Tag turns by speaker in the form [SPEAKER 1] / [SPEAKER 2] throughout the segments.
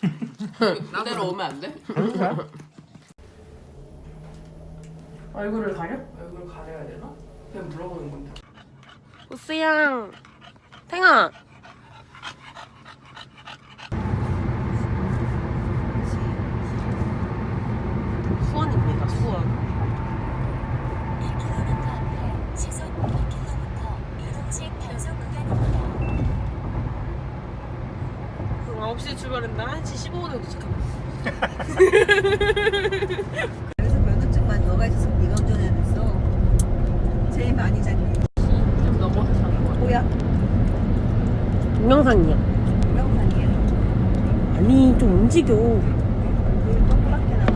[SPEAKER 1] 그대로 오면 안 돼? 얼굴을 가려? 얼굴 가려야 되나? 그냥 물어보는 건데.
[SPEAKER 2] 우스양 탱아 동영상이야
[SPEAKER 3] 명상이야.
[SPEAKER 2] 아니 좀 움직여
[SPEAKER 3] 얼굴 동그랗게 나와.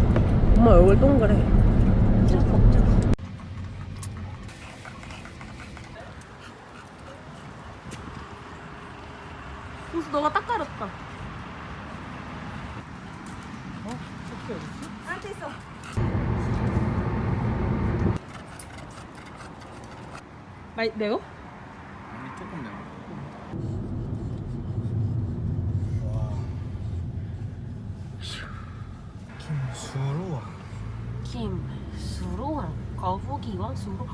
[SPEAKER 2] 엄마 얼굴 동그래
[SPEAKER 3] 좀 걱정.
[SPEAKER 2] 우수 너가 딱 가렸다
[SPEAKER 3] 나한테 있어.
[SPEAKER 2] 말 내요?
[SPEAKER 4] 아니 조금 내가. 와. 김수루와.
[SPEAKER 2] 김수로왕 거북이왕 수로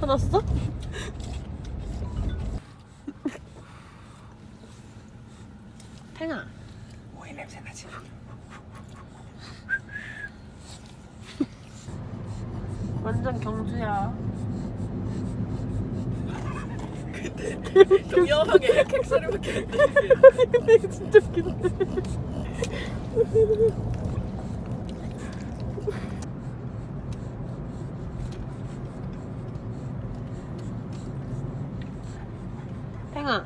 [SPEAKER 2] 화났어? 탱아
[SPEAKER 4] 오이 냄새 나지.
[SPEAKER 2] 완전 경주야
[SPEAKER 1] 동영상에 객소리밖에 안 들려.
[SPEAKER 2] 근데 진짜 웃기다 탱아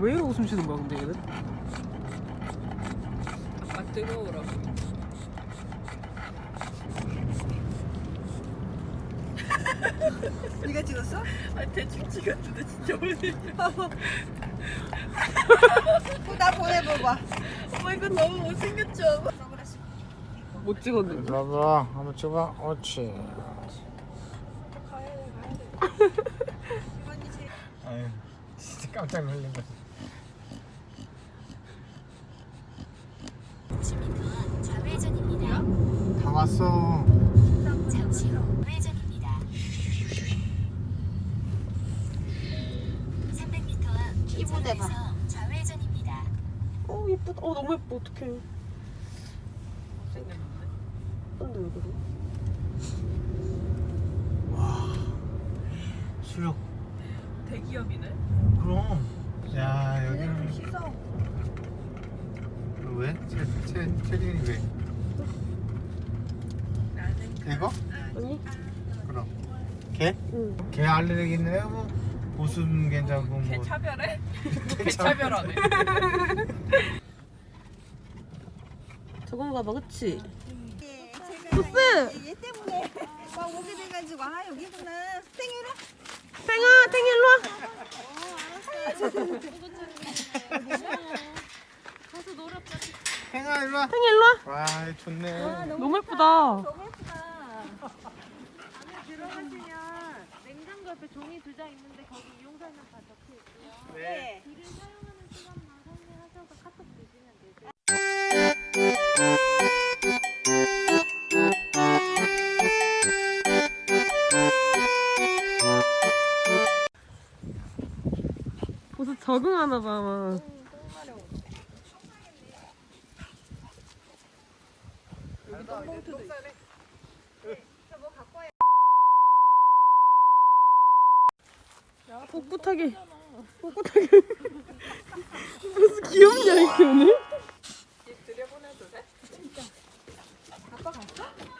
[SPEAKER 2] 왜 이러고 숨 쉬는 거야 근데 얘는?
[SPEAKER 1] 아 뜨거워라고.
[SPEAKER 3] 네가 찍었어?
[SPEAKER 1] 아 대충 찍었는데 진짜 오늘.
[SPEAKER 3] 어, 나 보내봐봐.
[SPEAKER 1] 어머 이거 너무 못생겼죠?
[SPEAKER 2] 못 찍었는데
[SPEAKER 4] 봐봐, 한번 찍어. 옳지. 아유, 진짜 깜짝 놀란다.
[SPEAKER 5] 10m 좌회전입니다.
[SPEAKER 4] 다 왔어.
[SPEAKER 5] 잠시 후
[SPEAKER 3] 대 봐.
[SPEAKER 5] 기차로에서 좌회전입니다.
[SPEAKER 2] 어 예쁘다 어 너무 예뻐 어떡해
[SPEAKER 1] 못생겼는데.
[SPEAKER 2] 근데 왜 그래?
[SPEAKER 4] 수력.
[SPEAKER 1] 대기업이네.
[SPEAKER 4] 그럼. 야, 여기는
[SPEAKER 3] 씻어.
[SPEAKER 4] 왜? 체, 체, 체린이 왜? 이거?
[SPEAKER 2] 아니?
[SPEAKER 4] 그럼. 개?
[SPEAKER 2] 응
[SPEAKER 4] 개 알레르기 애 뭐, 보순 괜찮고 뭐.
[SPEAKER 1] 개 차별해? 개 차별하네.
[SPEAKER 2] 저건 봐봐 그치?
[SPEAKER 3] 예,
[SPEAKER 2] 보스!
[SPEAKER 3] 제가 얘 때문에 막 오게 돼가지고 아 여기구나. 땡이로.
[SPEAKER 2] 탱아 탱 일로와
[SPEAKER 4] 행아 일로 와.
[SPEAKER 2] 탱 일로 와
[SPEAKER 4] 와, 좋네.
[SPEAKER 2] 너무 예쁘다
[SPEAKER 3] 너무 예쁘다.
[SPEAKER 6] 안에 들어가시면 옆에 종이 두 장 있는데 거기 이용 설명 다 적혀 있고요.
[SPEAKER 3] 네.
[SPEAKER 6] 길을 사용하는 시간만 설명하셔서 카톡 주시면 되세요.
[SPEAKER 2] 벌써 적응하나 봐 아마. 꿋꿋하게 꿋꿋하게 무슨 귀엽냐 이게 오늘?
[SPEAKER 1] 들여보내도 돼?
[SPEAKER 2] 원래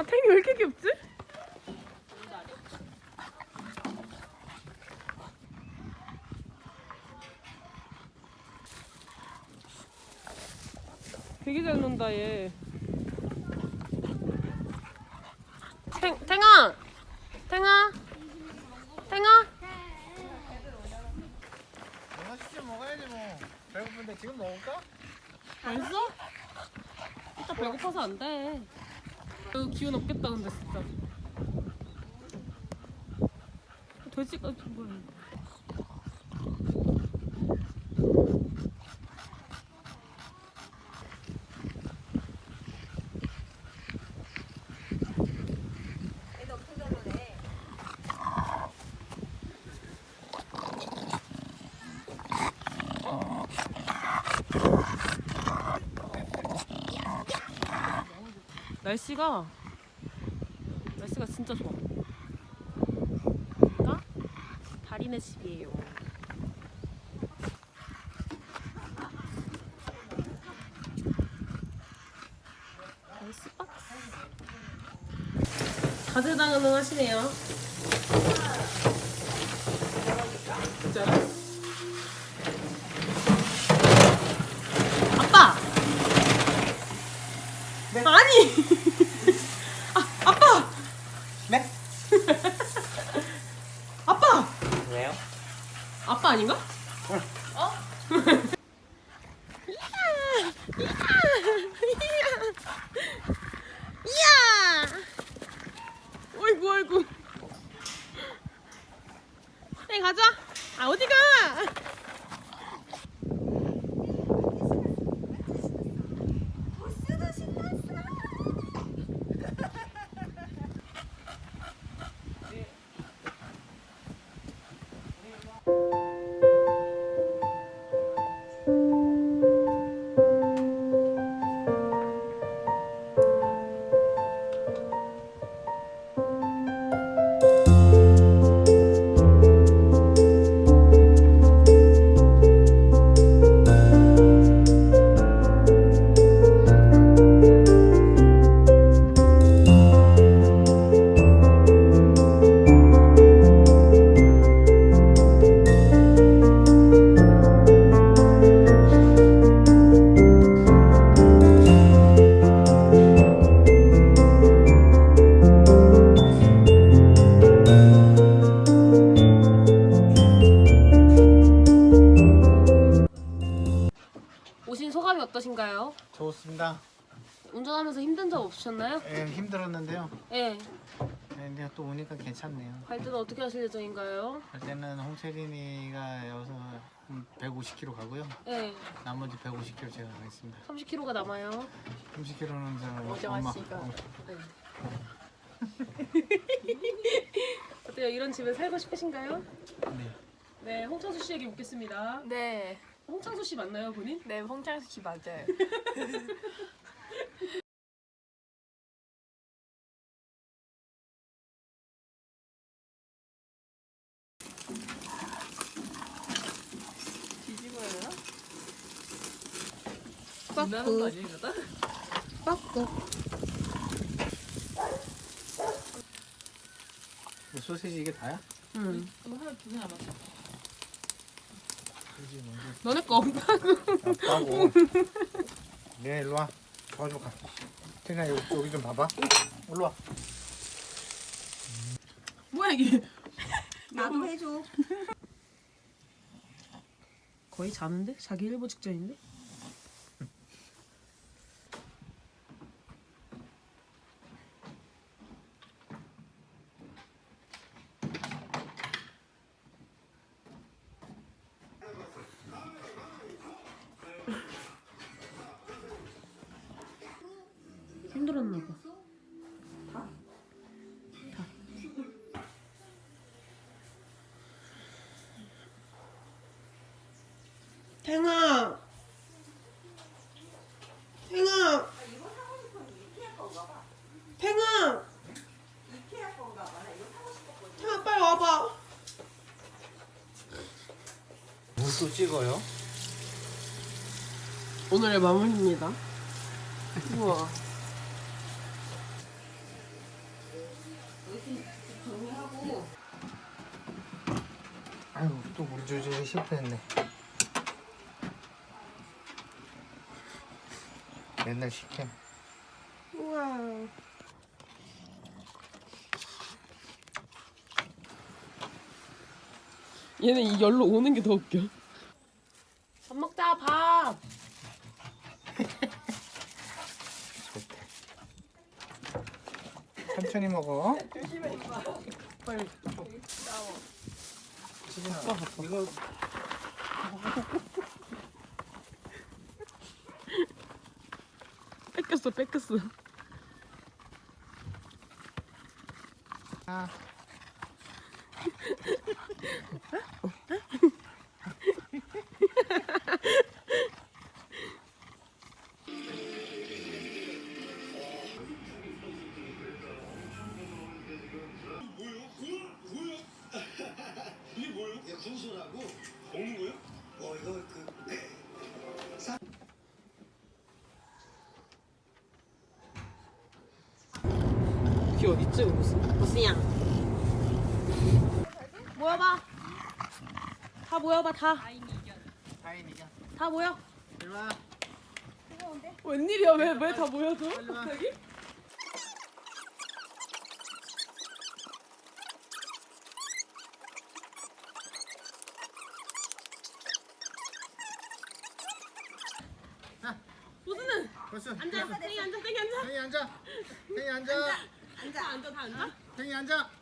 [SPEAKER 2] 아 탱이 왜 이렇게 귀엽지? 되게 잘 논다 얘. 탱 탱아 탱아 탱아
[SPEAKER 4] 내가 시켜 먹어야지 뭐. 배고픈데 지금 먹을까?
[SPEAKER 2] 벌써? 이따 배고파서 안 돼. 이거 기운 없겠다 근데 진짜. 돼지가 뭐야? 날씨가 날씨가 진짜 좋아. 여기가 다리네 집이에요. 아이스박스. 다재다능하시네요. 진짜로? 아빠! 아, 아빠!
[SPEAKER 4] 네?
[SPEAKER 2] 아빠!
[SPEAKER 4] 왜요?
[SPEAKER 2] 아빠 아닌가? 갈 때는 어떻게 하실 예정인가요?
[SPEAKER 4] 할 때는 홍채린이가 여기서 150km 가고요.
[SPEAKER 2] 네.
[SPEAKER 4] 나머지 150km 제가 가겠습니다.
[SPEAKER 2] 30km가 남아요.
[SPEAKER 4] 30km는 저
[SPEAKER 1] 오정아
[SPEAKER 4] 엄마.
[SPEAKER 1] 씨가.
[SPEAKER 4] 어,
[SPEAKER 2] 어때요? 이런 집에 살고 싶으신가요?
[SPEAKER 4] 네.
[SPEAKER 2] 네, 홍창수 씨에게 묻겠습니다.
[SPEAKER 1] 네.
[SPEAKER 2] 홍창수 씨 맞나요, 본인?
[SPEAKER 1] 네, 홍창수 씨 맞아요. 뒤집어야 되나? 준비하는 거 아니에요, 이러다?
[SPEAKER 4] 뭐 소시지 이게 다야?
[SPEAKER 2] 응.
[SPEAKER 1] 그럼 하나 두개 남았어.
[SPEAKER 4] 소시지 먼저
[SPEAKER 2] 너네 거 없다고.
[SPEAKER 4] 아빠고. 네, 일로 와. 도와줘 가. 태가 여기, 여기 좀 봐봐. 일로 와.
[SPEAKER 2] 뭐야 이게?
[SPEAKER 3] 나도 해줘.
[SPEAKER 2] 거의 자는데? 자기 일보 직전인데? 탱아. 탱아. 탱아. 탱아 빨리 와봐.
[SPEAKER 4] 뭘 또 찍어요?
[SPEAKER 2] 오늘의 마무리입니다. 우와.
[SPEAKER 4] 아유, 또 물 조절이 실패했네. 맨날 시켜.
[SPEAKER 2] 우와. 얘는 이 열로 오는 게 더 웃겨. 밥 먹자 밥.
[SPEAKER 4] 좋대. 천천히 먹어.
[SPEAKER 2] 빨리.
[SPEAKER 4] 수진아, 이거
[SPEAKER 2] 뺏겼어 뺏겼어.
[SPEAKER 4] 아.
[SPEAKER 2] 귀 어딨지 무슨? 무슨야? 모여봐. 다 모여봐 다. 다 모여.
[SPEAKER 4] 일로 와.
[SPEAKER 2] 웬일이야 왜 왜 다 모여서?
[SPEAKER 4] 와.
[SPEAKER 2] 갑자기? 보스는
[SPEAKER 4] 벌써.
[SPEAKER 2] 앉아. 땡이 앉아. 땡이 앉아.
[SPEAKER 4] 땡이 앉아. 땡이 앉아.
[SPEAKER 2] 앉아 앉아 다 앉아.
[SPEAKER 4] 땡이 앉아.